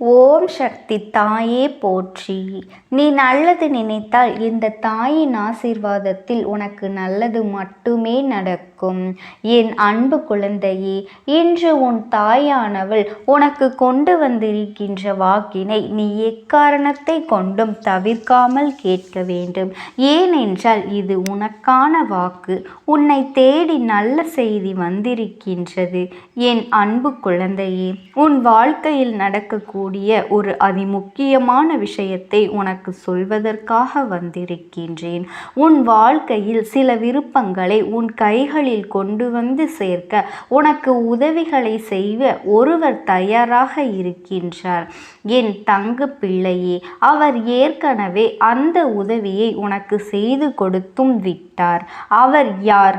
ஓம் சக்தி தாயே போற்றி. நீ நல்லது நினைத்தால் இந்த தாயின் ஆசீர்வாதத்தில் உனக்கு நல்லது மட்டுமே நடக்கும். என் அன்பு குழந்தையே இன்று உன் தாயானவள் உனக்கு கொண்டு வந்திருக்கின்ற வாக்கினை நீ எக்காரணத்தை கொண்டும் தவிர்க்காமல் கேட்க வேண்டும். ஏனென்றால் இது உனக்கான வாக்கு. உன்னை தேடி நல்ல செய்தி வந்திருக்கின்றது. என் அன்பு குழந்தையே உன் வாழ்க்கையில் நடக்கக்கூடிய கூடிய ஒரு அதிமுக்கியமான விஷயத்தை உனக்கு சொல்வதற்காக வந்திருக்கின்றேன். உன் வாழ்க்கையில் சில விருப்பங்களை உன் கைகளில் கொண்டு வந்து சேர்க்க உனக்கு உதவிகளை செய்ய ஒருவர் தயாராக இருக்கின்றார். என் தங்கு பிள்ளையே அவர் ஏற்கனவே அந்த உதவியை உனக்கு செய்து கொடுத்தும் விட்டார். அவர் யார்?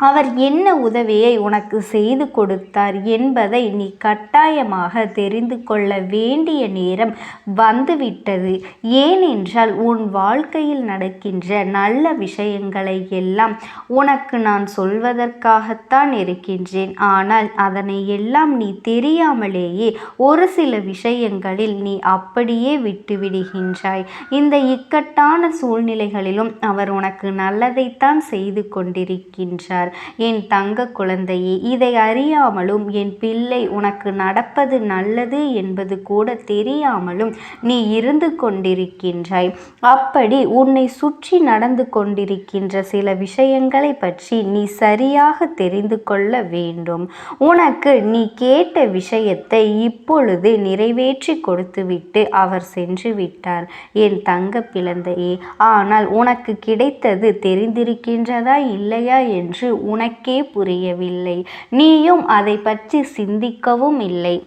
அவர் என்ன உதவியை உனக்கு செய்து கொடுத்தார் என்பதை நீ கட்டாயமாக தெரிந்து கொள்ள வேண்டிய நேரம் வந்துவிட்டது. ஏனென்றால் உன் வாழ்க்கையில் நடக்கின்ற நல்ல விஷயங்களை எல்லாம் உனக்கு நான் சொல்வதற்காகத்தான் இருக்கின்றேன். ஆனால் அதனை எல்லாம் நீ தெரியாமலேயே ஒரு சில விஷயங்களில் நீ அப்படியே விட்டுவிடுகின்றாய். இந்த இக்கட்டான சூழ்நிலைகளிலும் அவர் உனக்கு நல்லதைத்தான் செய்து கொண்டிருக்கின்றார். என் தங்க குழந்தையே இதை அறியாமலும் என் பிள்ளை உனக்கு நடப்பது நல்லது என்பது கூட தெரியாமலும் நீ இருந்து கொண்டிருக்கின்றாய். அப்படி உன்னை சுற்றி நடந்து கொண்டிருக்கின்ற சில விஷயங்களை பற்றி நீ சரியாக தெரிந்து கொள்ள வேண்டும். உனக்கு நீ கேட்ட விஷயத்தை இப்பொழுது நிறைவேற்றி கொடுத்துவிட்டு அவர் சென்று விட்டார். என் தங்க பிளந்தையே ஆனால் உனக்கு கிடைத்தது தெரிந்திருக்கின்றதா இல்லையா என்று உனக்கே புரியவில்லை. நீயும் அதை பற்றி சிந்திக்கவும் இல்லை.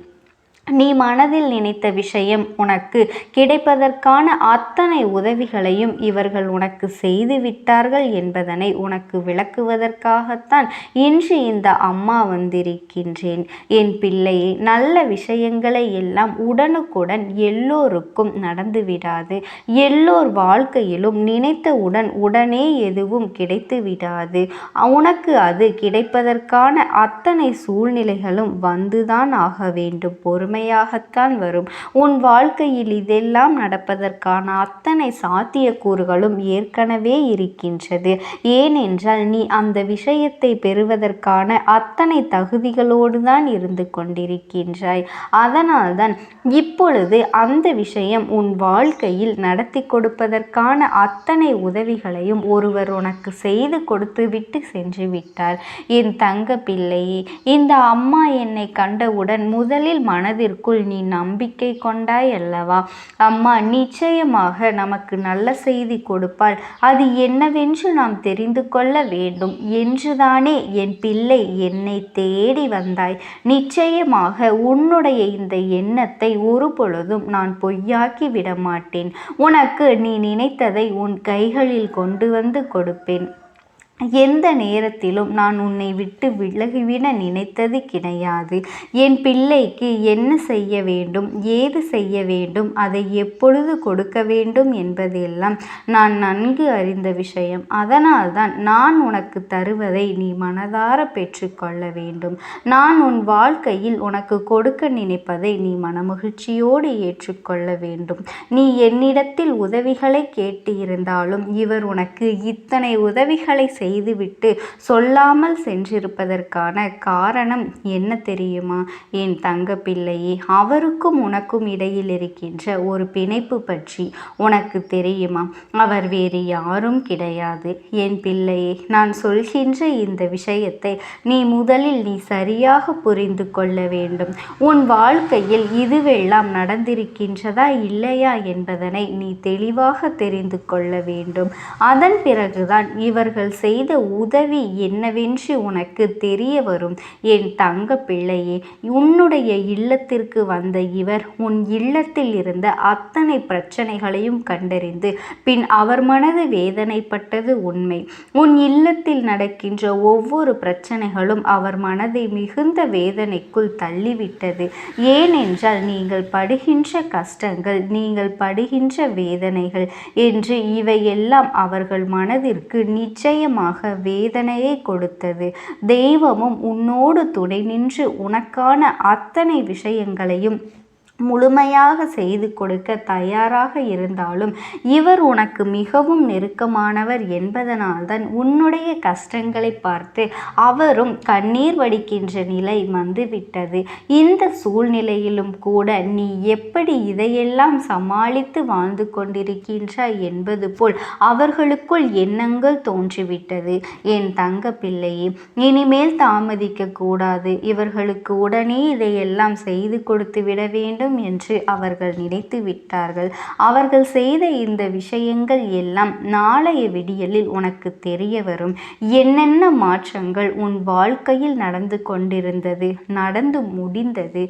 நீ மனதில் நினைத்த விஷயம் உனக்கு கிடைப்பதற்கான அத்தனை உதவிகளையும் இவர்கள் உனக்கு செய்து விட்டார்கள் என்பதனை உனக்கு விளக்குவதற்காகத்தான் இன்று இந்த அம்மா வந்திருக்கின்றேன். என் பிள்ளையை நல்ல விஷயங்களை எல்லாம் உடனுக்குடன் எல்லோருக்கும் நடந்து விடாது. எல்லோர் வாழ்க்கையிலும் நினைத்தவுடன் உடனே எதுவும் கிடைத்து விடாது. உனக்கு அது கிடைப்பதற்கான அத்தனை சூழ்நிலைகளும் வந்துதான் ஆக வேண்டும். பொறுமை உண்மையாகத்தான் வரும். உன் வாழ்க்கையில் இதெல்லாம் நடப்பதற்கான அத்தனை சாத்தியக்கூறுகளும் ஏற்கனவே இருக்கின்றது. ஏனென்றால் நீ அந்த விஷயத்தை பெறுவதற்கான அத்தனை தகுதிகளோடு தான் இருந்து கொண்டிருக்கின்றாய். அதனால்தான் இப்பொழுது அந்த விஷயம் உன் வாழ்க்கையில் நடத்தி கொடுப்பதற்கான அத்தனை உதவிகளையும் ஒருவர் உனக்கு செய்து கொடுத்து விட்டு சென்று விட்டார். என் தங்க பிள்ளையே இந்த அம்மா என்னை கண்டவுடன் முதலில் மனதில் மனதிற்குள் நீ நம்பிக்கை கொண்டாய் அல்லவா? அம்மா நிச்சயமாக நமக்கு நல்ல செய்தி கொடுப்பாள். அது என்னவென்று நாம் தெரிந்து கொள்ள வேண்டும். என்றுதானே என் பிள்ளை என்னை தேடி வந்தாய். நிச்சயமாக உன்னுடைய இந்த எண்ணத்தை ஒரு பொழுதும் நான் பொய்யாக்கி விட மாட்டேன் உனக்கு நீ நினைத்ததை உன் கைகளில் கொண்டு வந்து கொடுப்பேன். எந்த நேரத்திலும் நான் உன்னை விட்டு விலகிவிட நினைத்தது கிடையாது. என் பிள்ளைக்கு என்ன செய்ய வேண்டும் ஏது செய்ய வேண்டும் அதை எப்பொழுது கொடுக்க வேண்டும் என்பதெல்லாம் நான் நன்கு அறிந்த விஷயம். அதனால்தான் நான் உனக்கு தருவதை நீ மனதார பெற்றுக்கொள்ள வேண்டும். நான் உன் வாழ்க்கையில் உனக்கு கொடுக்க நினைப்பதை நீ மனமகிழ்ச்சியோடு ஏற்றுக்கொள்ள வேண்டும். நீ என்னிடத்தில் உதவிகளை கேட்டு இருந்தாலும் இவர் உனக்கு இத்தனை உதவிகளை செய் செய்துவிட்டு சொல்லாமல் சென்றிருப்பதற்கான காரணம் என்ன தெரியுமா? என் தங்க பிள்ளையே அவருக்கும் உனக்கும் இடையில் இருக்கின்ற ஒரு பிணைப்பு பற்றி உனக்கு தெரியுமா? அவர் வேறு யாரும் கிடையாது. என் பிள்ளையே நான் சொல்கின்ற இந்த விஷயத்தை நீ முதலில் நீ சரியாக புரிந்து கொள்ள வேண்டும். உன் வாழ்க்கையில் இதுவெல்லாம் நடந்திருக்கின்றதா இல்லையா என்பதனை நீ தெளிவாக தெரிந்து கொள்ள வேண்டும். அதன் பிறகுதான் இவர்கள் செய் செய்த உதவி என்னவென்று உனக்கு தெரிய வரும். என் தங்க பிள்ளையே உன்னுடைய இல்லத்திற்கு வந்த இவர் உன் இல்லத்தில் இருந்த அத்தனை பிரச்சனைகளையும் கண்டறிந்து பின் அவர் மனது வேதனைப்பட்டது உண்மை. உன் இல்லத்தில் நடக்கின்ற ஒவ்வொரு பிரச்சனைகளும் அவர் மனதை மிகுந்த வேதனைக்குள் தள்ளிவிட்டது. ஏனென்றால் நீங்கள் படுகின்ற கஷ்டங்கள் நீங்கள் படுகின்ற வேதனைகள் என்று இவையெல்லாம் அவர்கள் மனதிற்கு நிச்சயமாக அதிகமாக வேதனையை கொடுத்தது. தெய்வமும் உன்னோடு துணை நின்று உனக்கான அத்தனை விஷயங்களையும் முழுமையாக செய்து கொடுக்க தயாராக இருந்தாலும் இவர் உனக்கு மிகவும் நெருக்கமானவர் என்பதனால்தான் உன்னுடைய கஷ்டங்களை பார்த்து அவரும் கண்ணீர் வடிக்கின்ற நிலை வந்துவிட்டது. இந்த சூழ்நிலையிலும் கூட நீ எப்படி இதையெல்லாம் சமாளித்து வாழ்ந்து கொண்டிருக்கின்றாய் என்பது போல் அவர்களுக்குள் எண்ணங்கள் தோன்றிவிட்டது. என் தங்க பிள்ளையே இனிமேல் தாமதிக்க கூடாது. இவர்களுக்கு உடனே இதையெல்லாம் செய்து கொடுத்து விட வேண்டும். வேண்டும் என்று அவர்கள் நினைத்து விட்டார்கள். அவர்கள் செய்த இந்த விஷயங்கள் எல்லாம் நாளைய விடியலில் உனக்கு தெரிய வரும். என்னென்ன மாற்றங்கள் உன் வாழ்க்கையில் நடந்து கொண்டிருந்தது நடந்து முடிந்தது?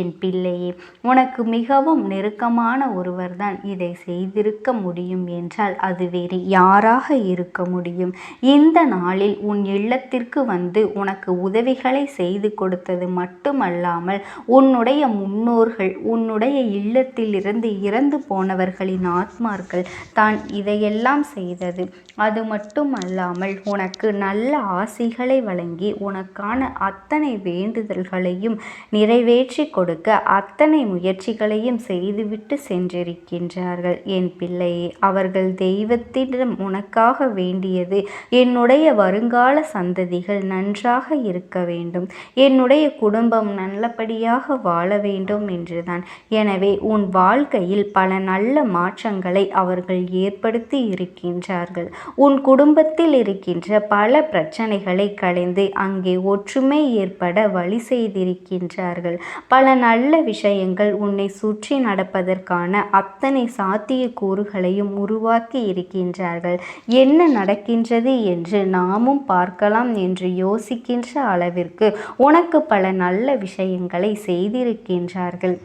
என் பிள்ளையே உனக்கு மிகவும் நெருக்கமான ஒருவர்தான் இதை செய்திருக்க முடியும் என்றால் அது வேறு யாராக இருக்க முடியும்? இந்த நாளில் உன் இல்லத்திற்கு வந்து உனக்கு உதவிகளை செய்து கொடுத்தது மட்டுமல்லாமல் உன்னுடைய முன்னோர்கள் உன்னுடைய இல்லத்திலிருந்து இறந்து போனவர்களின் ஆத்மார்கள் தான் இதையெல்லாம் செய்தது. அது மட்டும் அல்லாமல் உனக்கு நல்ல ஆசிகளை வழங்கி உனக்கான அத்தனை வேண்டுதல்களையும் நிறைவேற்றி கொடுக்க அத்தனை முயற்சிகளையும் செய்துவிட்டு சென்றிருக்கின்றார்கள். என் பிள்ளையே அவர்கள் தெய்வத்திடம் உனக்காக வேண்டியது என்னுடைய வருங்கால சந்ததிகள் நன்றாக இருக்க வேண்டும். என்னுடைய குடும்பம் நல்லபடியாக வாழ வேண்டும் என்றுதான் கொண்டான். எனவே உன் வாழ்க்கையில் பல நல்ல மாற்றங்களை அவர்கள் ஏற்படுத்தி இருக்கின்றார்கள். உன் குடும்பத்தில் இருக்கின்ற பல பிரச்சனைகளை களைந்து அங்கே ஒற்றுமை ஏற்பட வழி செய்திருக்கின்றார்கள். பல நல்ல விஷயங்கள் உன்னை சுற்றி நடப்பதற்கான அத்தனை சாத்திய கூறுகளையும் உருவாக்கி இருக்கின்றார்கள். என்ன நடக்கின்றது என்று நாமும் பார்க்கலாம் என்று யோசிக்கின்ற அளவிற்கு உனக்கு பல நல்ல விஷயங்களை செய்திருக்கின்றார்கள்.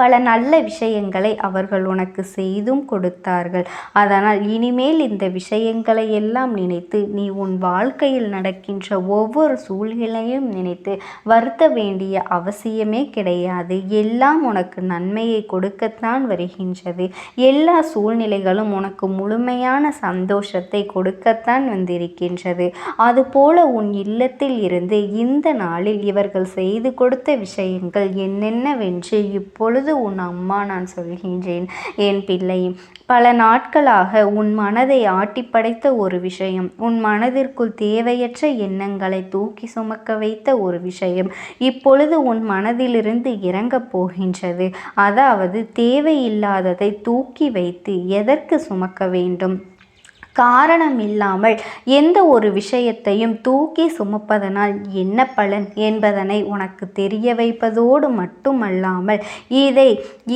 பல நல்ல விஷயங்களை அவர்கள் உனக்கு செய்தும் கொடுத்தார்கள். அதனால் இனிமேல் இந்த விஷயங்களை எல்லாம் நினைத்து நீ உன் வாழ்க்கையில் நடக்கின்ற ஒவ்வொரு சூழ்நிலையும் நினைத்து வருத்த வேண்டிய அவசியமே கிடையாது. எல்லாம் உனக்கு நன்மையை கொடுக்கத்தான் வருகின்றது. எல்லா சூழ்நிலைகளும் உனக்கு முழுமையான சந்தோஷத்தை கொடுக்கத்தான் வந்திருக்கின்றது. அதுபோல உன் இல்லத்தில் இருந்து இந்த நாளில் இவர்கள் செய்து கொடுத்த விஷயங்கள் என்னென்னவென்று இப்பொழுது இப்பொழுது உன் அம்மா நான் சொல்கின்றேன் என் பிள்ளை. பல நாட்களாக உன் மனதை ஆட்டிப்படைத்த ஒரு விஷயம் உன் மனதிற்குள் தேவையற்ற எண்ணங்களை தூக்கி சுமக்க வைத்த ஒரு விஷயம் இப்பொழுது உன் மனதிலிருந்து இறங்கப் போகின்றது. அதாவது தேவையில்லாததை தூக்கி வைத்து எதற்கு சுமக்க வேண்டும்? காரணம் இல்லாமல் எந்த ஒரு விஷயத்தையும் தூக்கி சுமப்பதனால் என்ன பலன் என்பதனை உனக்கு தெரிய வைப்பதோடு மட்டுமல்லாமல் இதை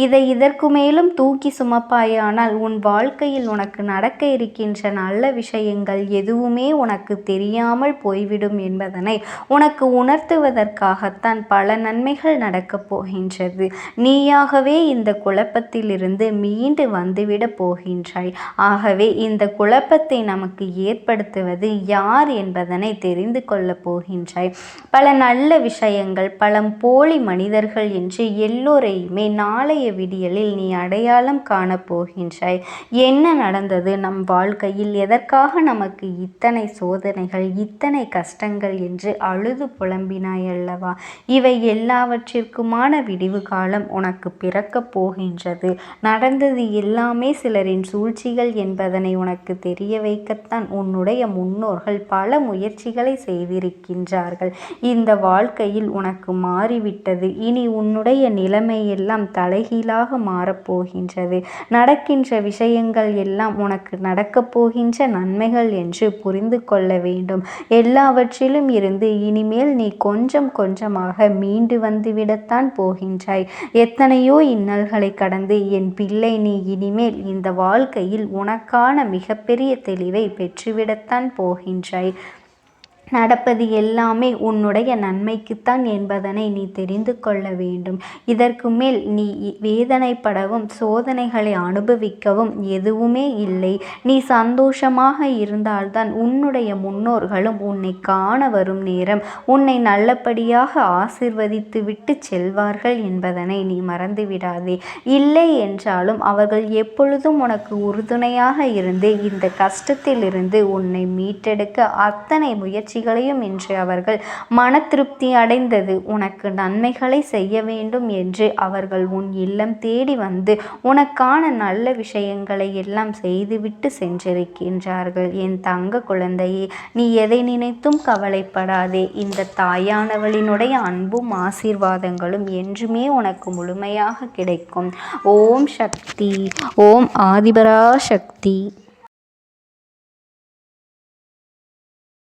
இதை இதற்கு மேலும் தூக்கி சுமப்பாயானால் உன் வாழ்க்கையில் உனக்கு நடக்க இருக்கின்ற நல்ல விஷயங்கள் எதுவுமே உனக்கு தெரியாமல் போய்விடும் என்பதனை உனக்கு உணர்த்துவதற்காகத்தான் பல நன்மைகள் நடக்கப் போகின்றது. நீயாகவே இந்த குழப்பத்திலிருந்து மீண்டு வந்துவிட போகின்றாய். ஆகவே இந்த குழப்ப குழப்பத்தை நமக்கு ஏற்படுத்துவது யார் என்பதனை தெரிந்து கொள்ளப் போகின்றாய். பல நல்ல விஷயங்கள் பல போலி மனிதர்கள் என்று எல்லோரையுமே நாளைய விடியலில் நீ அடையாளம் காணப்போகின்றாய் என்ன நடந்தது நம் வாழ்க்கையில்? எதற்காக நமக்கு இத்தனை சோதனைகள் இத்தனை கஷ்டங்கள் என்று அழுது புலம்பினாய் அல்லவா? இவை எல்லாவற்றிற்குமான விடிவு காலம் உனக்கு பிறக்கப் போகின்றது. நடந்தது எல்லாமே சிலரின் சூழ்ச்சிகள் என்பதனை உனக்கு தெரியும். தெரிய வைக்கத்தான் உன்னுடைய முன்னோர்கள் பல முயற்சிகளை செய்திருக்கின்றார்கள். இந்த வாழ்க்கையில் உனக்கு மாறிவிட்டது. இனி உன்னுடைய நிலைமையெல்லாம் தலைகீழாக மாறப்போகின்றது. நடக்கின்ற விஷயங்கள் எல்லாம் உனக்கு நடக்கப் போகின்ற நன்மைகள் என்று புரிந்து கொள்ள வேண்டும். எல்லாவற்றிலும் இருந்து இனிமேல் நீ கொஞ்சம் கொஞ்சமாக மீண்டு வந்துவிடத்தான் போகின்றாய். எத்தனையோ இன்னல்களை கடந்து என் பிள்ளை நீ இனிமேல் இந்த வாழ்க்கையில் உனக்கான மிகப்பெரிய தெளிவை பெற்றுவிடத்தான் போகின்றாய். நடப்பது எல்லாமே உன்னுடைய நன்மைக்குத்தான் என்பதனை நீ தெரிந்து கொள்ள வேண்டும். இதற்கு மேல் நீ வேதனைப்படவும் சோதனைகளை அனுபவிக்கவும் எதுவுமே இல்லை. நீ சந்தோஷமாக இருந்தால்தான் உன்னுடைய முன்னோர்களும் உன்னை காண வரும் நேரம். உன்னை நல்லபடியாக ஆசிர்வதித்து விட்டு செல்வார்கள் என்பதனை நீ மறந்துவிடாதே இல்லை என்றாலும் அவர்கள் எப்பொழுதும் உனக்கு உறுதுணையாக இருந்து இந்த கஷ்டத்திலிருந்து உன்னை மீட்டெடுக்க அத்தனை முயற்சி முயற்சிகளையும் இன்று அவர்கள் மன திருப்தி அடைந்தது. உனக்கு நன்மைகளை செய்ய வேண்டும் என்று அவர்கள் உன் இல்லம் தேடி வந்து உனக்கான நல்ல விஷயங்களை எல்லாம் செய்துவிட்டு சென்றிருக்கின்றார்கள். என் தங்க குழந்தையே நீ எதை நினைத்தும் கவலைப்படாதே. இந்த தாயானவளினுடைய அன்பும் ஆசீர்வாதங்களும் என்றுமே உனக்கு முழுமையாக கிடைக்கும். ஓம் சக்தி ஓம் ஆதிபரா சக்தி